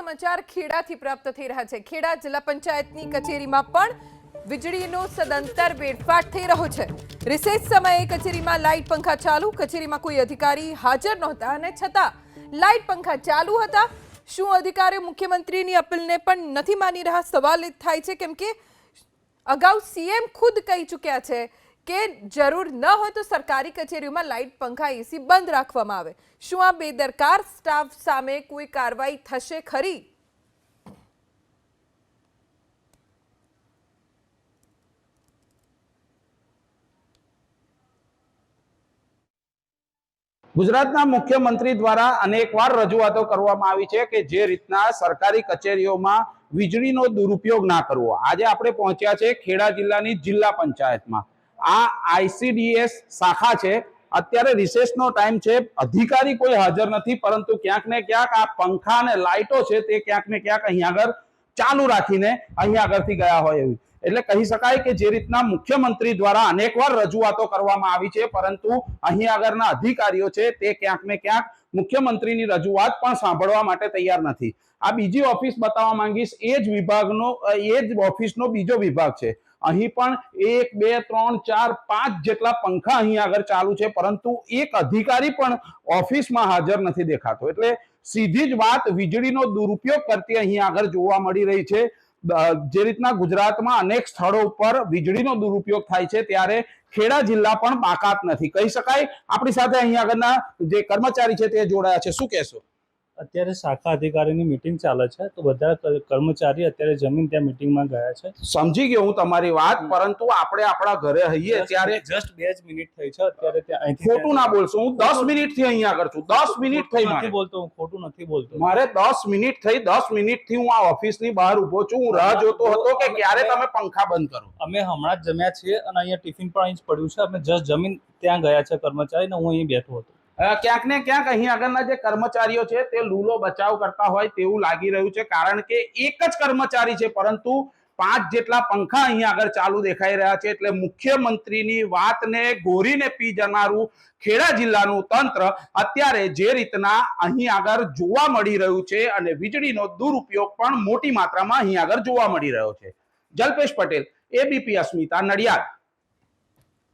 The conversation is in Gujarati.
સમાચાર ખેડાથી પ્રાપ્ત થઈ રહ્યા છે. ખેડા જિલ્લા પંચાયતની કચેરીમાં પણ વીજળીનો સદંતર વેડફાટ થઈ રહ્યો છે. રિસેસ સમયે કચેરીમાં લાઇટ પંખા ચાલુ. કચેરીમાં કોઈ અધિકારી હાજર નહોતા અને છતાં લાઇટ પંખા ચાલુ હતા. શું અધિકારીઓ, મુખ્યમંત્રીની અપીલને પણ નથી માની રહ્યા? સવાલ થાય છે, કેમ કે અગાઉ સીએમ ખુદ કહી ચૂક્યા છે કે જરૂર ન હોય તો સરકારી કચેરીઓમાં લાઇટ, પંખા, એસી બંધ રાખવામાં આવે. શું આ બેદરકાર સ્ટાફ સામે કોઈ કાર્યવાહી થશે ખરી? ગુજરાતના મુખ્યમંત્રી દ્વારા અનેકવાર રજૂઆતો કરવામાં આવી છે કે જે રીતના સરકારી કચેરીઓમાં વીજળીનો દુરુપયોગ ના કરવો. આજે આપણે પહોંચ્યા છે ખેડા જિલ્લાની જિલ્લા પંચાયતમાં. આ આઈસીડીએસ શાખા છે. અત્યારે રિસેસનો ટાઈમ છે. અધિકારી કોઈ હાજર નથી, પરંતુ ક્યાંક ને ક્યાંક આ પંખા અને લાઇટો છે તે ક્યાંક ને ક્યાંક અહીંયા આગળ ચાલુ રાખીને અહીંયા આગળથી ગયા હોય એવી. એટલે કહી શકાય કે જે રીતના મુખ્યમંત્રી દ્વારા અનેકવાર રજૂઆતો કરવામાં આવી છે, પરંતુ અહીં આગળના અધિકારીઓ છે તે ક્યાંક ને ક્યાંક મુખ્યમંત્રીની રજૂઆત પણ સાંભળવા માટે તૈયાર નથી. આ બીજી ઓફિસ બતાવવા માંગીશ, એ જ વિભાગનો એ જ ઓફિસનો બીજો વિભાગ છે. અહીં પણ એક, બે, ત્રણ, ચાર, પાંચ જેટલા પંખા અહીં આગળ ચાલુ છે, પરંતુ એક અધિકારી પણ ઓફિસમાં હાજર નથી દેખાતો. એટલે સીધી જ વાત વીજળીનો દુરુપયોગ કરતી અહીં આગળ જોવા મળી રહી છે. જે રીતના ગુજરાતમાં અનેક સ્થળો ઉપર વીજળીનો દુરુપયોગ થાય છે, ત્યારે ખેડા જિલ્લા પણ બાકાત નથી. કહી શકાય, આપણી સાથે અહીં આગળના જે કર્મચારી છે તે જોડાયા છે. શું કહેશો? અત્યારે શાખા અધિકારીની મિટિંગ ચાલે છે તો બધા કર્મચારી અત્યારે જમીન ત્યાં મિટિંગમાં ગયા છે. સમજી ગયો હું તમારી વાત પરંતુ આપણે આપણા ઘરે હઈએ ત્યારે જસ્ટ બે જ મિનિટ થઈ છે અત્યારે ત્યાં ખોટું ના બોલશો હું દસ મિનિટથી અહીંયા આગળ છું દસ મિનિટ થઈ નથી બોલતો હું ખોટું નથી બોલતો. મારે દસ મિનિટ થઈ દસ મિનિટથી હું આ ઓફિસની બહાર ઊભો છું હું રાહ જોતો હતો કે ક્યારે તમે પંખા બંધ કરો. અમે હમણાં જ જમ્યા છીએ અને અહીંયા ટિફિન પણ અહીં જ પડ્યું છે અમે જસ્ટ જમીન ત્યાં ગયા છે કર્મચારી ને હું અહીં બેઠો હતો. ક્યાંક ને ક્યાંક અહીં આગળના જે કર્મચારીઓ છે તે લૂલો બચાવ કરતા હોય તેવું લાગી રહ્યું છે, કારણ કે એક જ કર્મચારી છે, પરંતુ પાંચ જેટલા પંખા અહીં આગળ ચાલુ દેખાઈ રહ્યા છે. એટલે મુખ્યમંત્રીની વાતને ગોરીને પી જનારું ખેડા જિલ્લાનું તંત્ર અત્યારે જે રીતના અહીં આગળ જોવા મળી રહ્યું છે અને વીજળીનો દુરુપયોગ પણ મોટી માત્રામાં અહીં આગળ જોવા મળી રહ્યો છે. જલ્પેશ પટેલ એબીપી અસ્મિતા નડિયાદ.